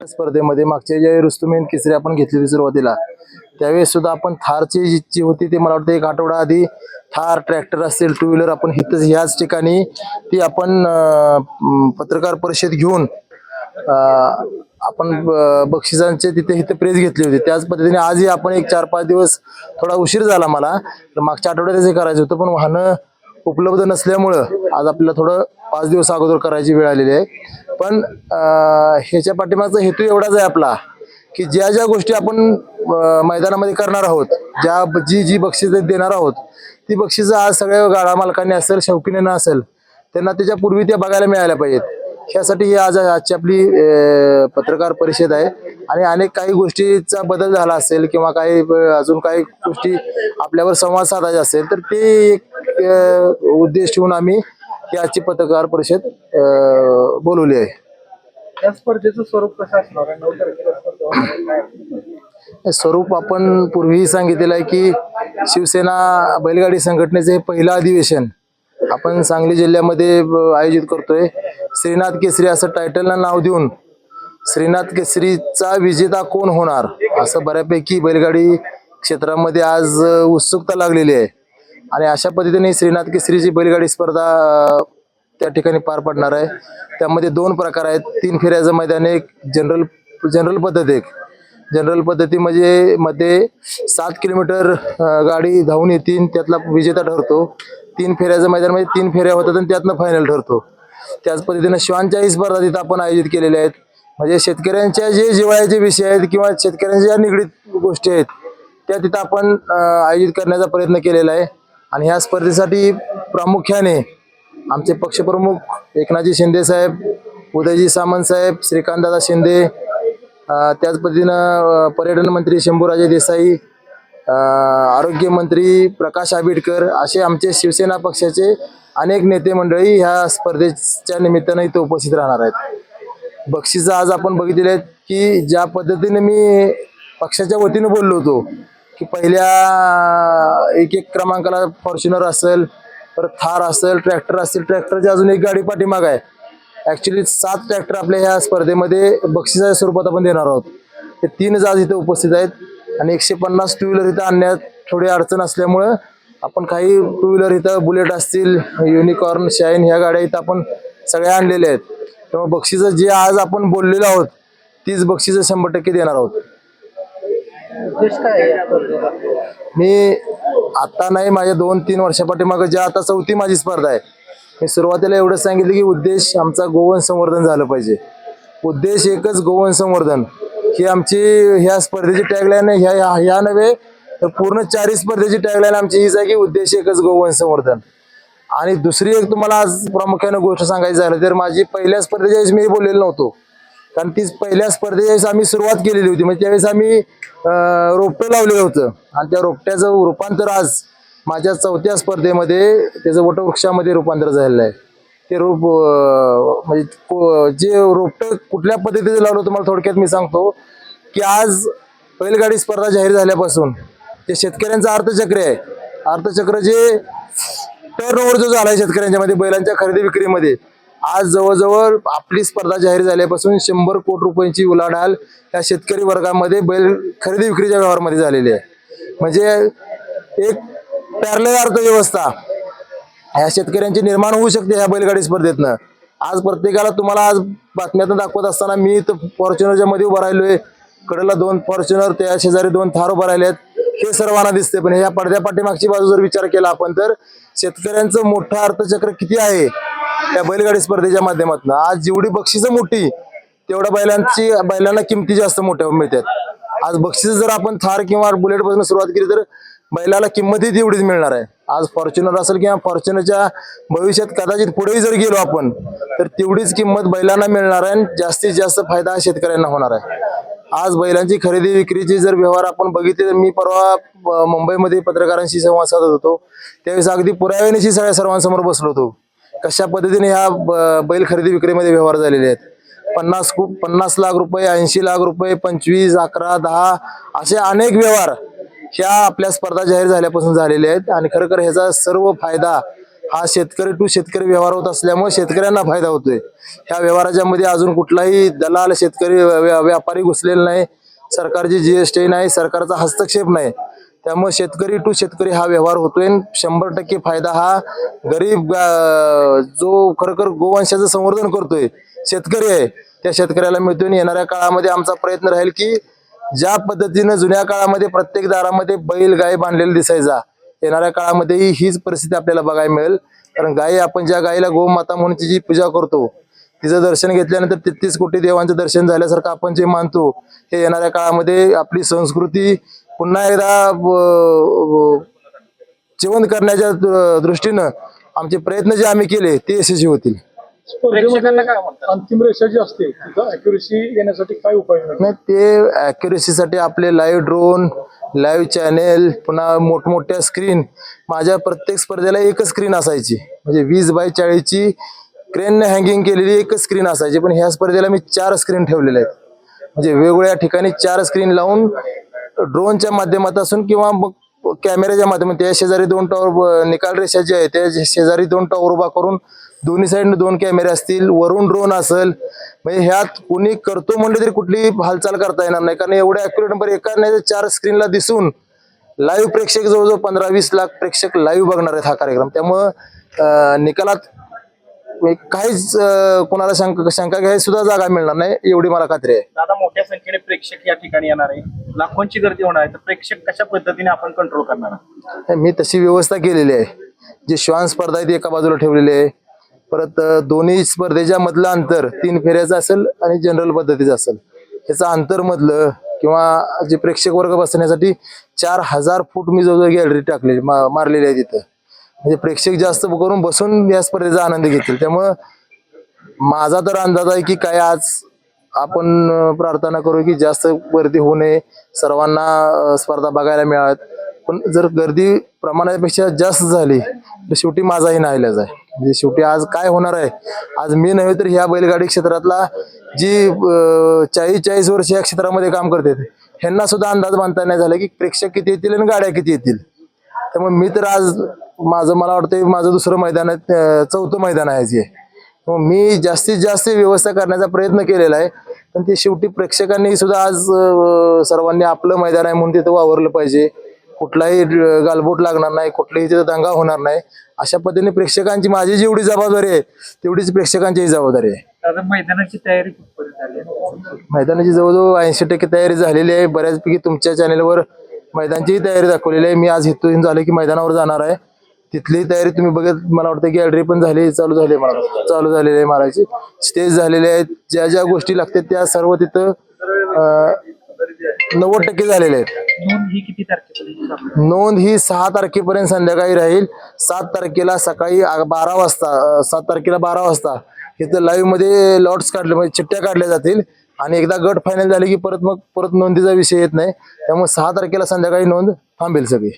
स्पर्धेमध्ये मागच्या ज्यावेळी रुस्तुमेन केसरी आपण घेतली होती सुरुवातीला त्यावेळेस सुद्धा आपण थारची जी होती ती मला वाटतं एक आठवडा आधी थार ट्रॅक्टर असेल टू व्हीलर आपण हिथं ह्याच ठिकाणी ती आपण पत्रकार परिषद घेऊन आपण बक्षिसांचे तिथे इथे प्रेस घेतली होती. त्याच पद्धतीने आजही आपण एक चार पाच दिवस थोडा उशीर झाला मला तर मागच्या आठवड्यातच हे करायचं होतं पण वाहनं उपलब्ध नसल्यामुळं आज आपल्याला थोडं पाच दिवस अगोदर करायची वेळ आलेली आहे. पण ह्याच्या पाठीमागचा हेतू एवढाच आहे आपला की ज्या ज्या गोष्टी आपण मैदानामध्ये करणार आहोत ज्या जी जी बक्षीस देणार आहोत ती बक्षिसं आज सगळ्या गाडा मालकांनी असेल शौकीने असेल त्यांना त्याच्या पूर्वी त्या बघायला मिळाल्या पाहिजेत. ह्यासाठी ही आज आजची आपली पत्रकार परिषद आहे. आणि अनेक काही गोष्टीचा बदल झाला असेल किंवा काही अजून काही गोष्टी आपल्यावर संवाद साधायचा असेल तर ते एक उद्देश ठेवून आम्ही ही आजची पत्रकार परिषद बोलवली आहे. या स्पर्धेचं स्वरूप कसं असणार आहे? नऊ तारखेला स्पर्धा होणार आहे. काय? हे स्वरूप आपण पूर्वीही सांगितलेलं आहे की शिवसेना बैलगाडी संघटनेचे हे पहिलं अधिवेशन आपण सांगली जिल्ह्यामध्ये अ, आयोजित करतोय. श्रीनाथ केसरी असं टायटलला नाव देऊन श्रीनाथ केसरीचा विजेता कोण होणार? असं बऱ्यापैकी बैलगाडी क्षेत्रामध्ये आज अ, उत्सुकता लागलेली आहे. आणि अशा पद्धतीने श्रीनाथ केसरीची बैलगाडी स्पर्धा त्या ठिकाणी पार पडणार आहे. त्यामध्ये दोन प्रकार आहेत. तीन फेऱ्याचं मैदान एक जनरल जनरल पद्धत एक. जनरल पद्धती म्हणजे मध्ये सात किलोमीटर गाडी धावून येतील त्यातला विजेता ठरतो. तीन फेऱ्याचं मैदान म्हणजे तीन फेऱ्या होतात आणि त्यातनं फायनल ठरतो. त्याच पद्धतीनं श्वानच्याही स्पर्धा तिथं आपण आयोजित केलेल्या आहेत. म्हणजे शेतकऱ्यांच्या जे जिवाळ्याचे विषय आहेत किंवा शेतकऱ्यांच्या ज्या निगडीत गोष्टी आहेत त्या तिथं आपण आयोजित करण्याचा प्रयत्न केलेला आहे. आणि ह्या स्पर्धेसाठी प्रामुख्याने आमचे पक्षप्रमुख एकनाथजी शिंदे साहेब उदयजी सामंत साहेब श्रीकांतदादा शिंदे त्याच पद्धतीनं पर्यटन मंत्री शंभूराजे देसाई आरोग्यमंत्री प्रकाश आंबेडकर असे आमचे शिवसेना पक्षाचे अनेक नेते मंडळी ह्या स्पर्धेच्या निमित्तानं इथे उपस्थित राहणार आहेत. बक्षिसं आज आपण बघितले आहेत की ज्या पद्धतीने मी पक्षाच्या वतीनं बोललो होतो की पहिल्या एक एक क्रमांकाला फॉर्च्युनर असेल परत थार असेल ट्रॅक्टर असेल ट्रॅक्टरची अजून एक गाडी पाठीमाग आहे. ऍक्च्युली सात ट्रॅक्टर आपल्या ह्या स्पर्धेमध्ये बक्षिसाच्या स्वरूपात आपण देणार आहोत. ते तीन आज इथे उपस्थित आहेत आणि एकशे पन्नास टू व्हीलर इथं आणण्यात थोडी अडचण असल्यामुळं आपण काही टू व्हीलर इथं बुलेट असतील युनिकॉर्न शाईन ह्या गाड्या इथं आपण सगळ्या आणलेल्या आहेत. त्यामुळे बक्षिसं जे आज आपण बोललेलो आहोत तीच बक्षिसं शंभर टक्के देणार आहोत. उद्देश काय आहे या मी आता नाही माझ्या दोन तीन वर्षापाठीमागं ज्या आता चौथी माझी स्पर्धा आहे मी सुरुवातीला एवढंच सांगितलं की उद्देश आमचा गोवन संवर्धन झालं पाहिजे. उद्देश एकच गोवन संवर्धन. ही आमची ह्या स्पर्धेची टॅगलाईन ह्या ह्या- ह्या नव्हे तर पूर्ण चारही स्पर्धेची टॅगलाईन आमची हीच आहे की उद्देश एकच गोवन संवर्धन. आणि दुसरी एक तुम्हाला आज प्रामुख्यानं गोष्ट सांगायची झालं तर माझी पहिल्या स्पर्धेच्या वेळेस मी बोललेलो नव्हतो. कारण ती पहिल्या स्पर्धेच्या वेळेस आम्ही सुरुवात केलेली होती. म्हणजे त्यावेळेस आम्ही रोपटं लावलेलं होतं. आणि त्या रोपट्याचं रूपांतर आज माझ्या चौथ्या स्पर्धेमध्ये त्याचं वटवृक्षामध्ये रूपांतर झालेलं आहे. ते रोप म्हणजे को- जे रोपटं कुठल्या पद्धतीचं लावलं तुम्हाला थोडक्यात मी सांगतो. की आज बैलगाडी स्पर्धा जाहीर झाल्यापासून ते शेतकऱ्यांचं अर्थचक्र आहे. अर्थचक्र जे टर्न ओव्हर जो झाला आहे शेतकऱ्यांच्या मध्ये बैलांच्या खरेदी विक्रीमध्ये आज जवळजवळ आपली स्पर्धा जाहीर झाल्यापासून शंभर कोटी रुपयांची उलाढाल या शेतकरी वर्गामध्ये बैल खरेदी विक्रीच्या व्यवहारामध्ये झालेली आहे. म्हणजे एक पॅरले अर्थव्यवस्था ह्या शेतकऱ्यांची निर्माण होऊ शकते ह्या बैलगाडी स्पर्धेतनं. आज प्रत्येकाला तुम्हाला आज बातम्यातून दाखवत असताना मी तर फॉर्च्युनरच्या मध्ये उभं राहिलोय. कडेला दोन फॉर्च्युनर त्या शेजारी दोन थार उभं राहिले आहेत हे सर्वांना दिसते पण ह्या पडद्या पाठीमागची बाजू जर विचार केला आपण तर शेतकऱ्यांचं मोठं अर्थचक्र किती आहे? त्या बैलगाडी स्पर्धेच्या माध्यमातून. आज जेवढी बक्षिस मोठी तेवढ्या बैलांची बैलांना किमती जास्त मोठ्या मिळतात. आज बक्षीस जर आपण थार किंवा बुलेटपासून सुरुवात केली तर बैलाला किंमतही तेवढीच मिळणार आहे. आज फॉर्च्युनर असेल किंवा फॉर्च्युनरच्या भविष्यात कदाचित पुढेही जर गेलो आपण तर तेवढीच किंमत बैलांना मिळणार आहे आणि जास्तीत जास्त फायदा शेतकऱ्यांना होणार आहे. आज बैलांची खरेदी विक्रीचे जर व्यवहार आपण बघितले तर मी परवा मुंबईमध्ये पत्रकारांशी संवाद साधत होतो. त्यावेळेस अगदी पुराव्यानेशी सगळ्या सर्वांसमोर बसलो होतो. कशा पद्धतीने ह्या ब- बैल खरेदी विक्रीमध्ये व्यवहार झालेले आहेत? पन्नास खूप पन्नास लाख रुपये ऐंशी लाख रुपये पंचवीस अकरा दहा असे अनेक व्यवहार ह्या आपल्या स्पर्धा जाहीर झाल्यापासून झालेले आहेत आणि खरं खर ह्याचा सर्व फायदा हा शेतकरी टू शेतकरी व्यवहार होत असल्यामुळे शेतकऱ्यांना फायदा होतोय. ह्या व्यवहाराच्या मध्ये अजून कुठलाही दलाल शेतकरी व्या- व्यापारी घुसलेला नाही. सरकारची जीएसटी नाही सरकारचा हस्तक्षेप नाही. त्यामुळे शेतकरी टू शेतकरी हा व्यवहार होतोय. शंभर टक्के फायदा हा गरीब जो खरोखर गोवंशाचं संवर्धन करतोय शेतकरी आहे त्या शेतकऱ्याला मिळतोय. आणि येणाऱ्या काळामध्ये आमचा प्रयत्न राहील की ज्या पद्धतीनं जुन्या काळामध्ये प्रत्येक दारामध्ये बैल गाय बांधलेला दिसायचा येणाऱ्या काळामध्येही हीच परिस्थिती आपल्याला बघायला मिळेल. कारण गाय आपण ज्या गायीला गोमाता म्हणून तिची पूजा करतो तिचं दर्शन घेतल्यानंतर तेहतीस कोटी देवांचं दर्शन झाल्यासारखं आपण जे मानतो हे येणाऱ्या काळामध्ये आपली संस्कृती पुन्हा एकदा जिवंत करण्याच्या दृष्टीनं आमचे प्रयत्न जे आम्ही केले ते यशस्वी होतील. प्रेक्षकांना काय म्हणतात अंतिम रेषा जी असते तिथं अॅक्युरेसी येण्यासाठी काय उपाय योजना नाही ते अॅक्युरेसीसाठी आपले लाईव्ह ड्रोन लाईव्ह चॅनेल पुन्हा मोठमोठ्या स्क्रीन माझ्या प्रत्येक स्पर्धेला एकच स्क्रीन असायची. म्हणजे वीस बाय चाळीसची क्रेनने हँगिंग केलेली एकच स्क्रीन असायची. पण ह्या स्पर्धेला मी चार स्क्रीन ठेवलेले आहेत. म्हणजे वेगवेगळ्या ठिकाणी चार स्क्रीन लावून ड्रोनच्या माध्यमातून किंवा मग कॅमेऱ्याच्या माध्यमातून त्या शेजारी दोन टॉवर निकाल रेषा जे आहे त्या शेजारी दोन टॉवर उभा करून दोन्ही साईडने दोन कॅमेरे असतील वरून ड्रोन असेल म्हणजे ह्यात कुणी करतो म्हणलं तरी कुठली हालचाल करता येणार नाही. कारण एवढ्या अॅक्युरेट नंबर एका नाही चार स्क्रीनला दिसून लाईव्ह प्रेक्षक जवळजवळ पंधरा वीस लाख प्रेक्षक लाईव्ह बघणार आहेत हा कार्यक्रम. त्यामुळं निकालात म्हणजे काहीच कुणाला कोणाला शंका शंका घ्यायची सुद्धा जागा मिळणार नाही एवढी मला खात्री आहे. दादा मोठ्या संख्येने प्रेक्षक या ठिकाणी येणार आहे लाखोंची गर्दी होणार आहे तर प्रेक्षक कशा पद्धतीने आपण कंट्रोल करणार? आहात? मी तशी व्यवस्था केलेली आहे. जे श्वान स्पर्धा आहे ती एका बाजूला ठेवलेली आहे. परत दोन्ही स्पर्धेच्या मधलं अंतर तीन फेऱ्याचं असेल आणि जनरल पद्धतीचं असेल. ह्याचं अंतर मधलं किंवा जे प्रेक्षक वर्ग बसण्यासाठी चार हजार फूट मी जवळजवळ गॅलरी टाकलेली मा- मारलेली आहे तिथं. म्हणजे प्रेक्षक जास्त करून बसून या स्पर्धेचा आनंद घेतील. त्यामुळं माझा तर अंदाज आहे की काय आज आपण प्रार्थना करू की जास्त गर्दी होऊ नये. सर्वांना स्पर्धा बघायला मिळाव्यात. पण जर गर्दी प्रमाणापेक्षा जास्त झाली तर शेवटी माझाही नाहीलाच आहे. म्हणजे शेवटी आज काय होणार आहे? आज मी नव्हे तर ह्या बैलगाडी क्षेत्रातला जी चाळीस चाळीस वर्ष या क्षेत्रामध्ये काम करते ह्यांना सुद्धा अंदाज बांधता नाही झाला की प्रेक्षक किती येतील आणि गाड्या किती येतील. त्यामुळे मी तर आज माझं मला वाटतं माझं दुसरं मैदान आहे चौथं मैदान आहे जे मी जास्तीत जास्त व्यवस्था करण्याचा प्रयत्न केलेला आहे. पण ते शेवटी प्रेक्षकांनी सुद्धा आज सर्वांनी आपलं मैदान आहे म्हणून तिथं वावरलं पाहिजे. कुठलाही गालबोट लागणार नाही कुठलाही तिथं दंगा होणार नाही. अशा पद्धतीने प्रेक्षकांची माझी जेवढी जबाबदारी आहे तेवढीच प्रेक्षकांचीही जबाबदारी आहे. मैदानाची तयारी? मैदानाची जवळजवळ ऐंशी टक्के तयारी झालेली आहे. बऱ्याचपैकी तुमच्या चॅनेलवर मैदानचीही तयारी दाखवलेली आहे. मी आज इथून झालं की मैदानावर जाणार आहे. तिथली तयारी तुम्ही बघत मला वाटतं गॅलरी पण झाली चालू झाली मला. चालू झालेली आहे मारायची स्टेज झालेले आहेत ज्या ज्या गोष्टी लागतात त्या सर्व तिथं नव्वद टक्के झालेले आहेत. नोंद ही ही सहा तारखेपर्यंत संध्याकाळी राहील. सात तारखेला सकाळी बारा वाजता सात तारखेला बारा वाजता इथं लाईव्हमध्ये लॉट्स काढले म्हणजे चिठ्ठ्या काढल्या जातील. आणि एकदा गट फायनल झाले की परत मग परत नोंदीचा विषय येत नाही. त्यामुळे सहा तारखेला संध्याकाळी नोंद थांबेल सगळी.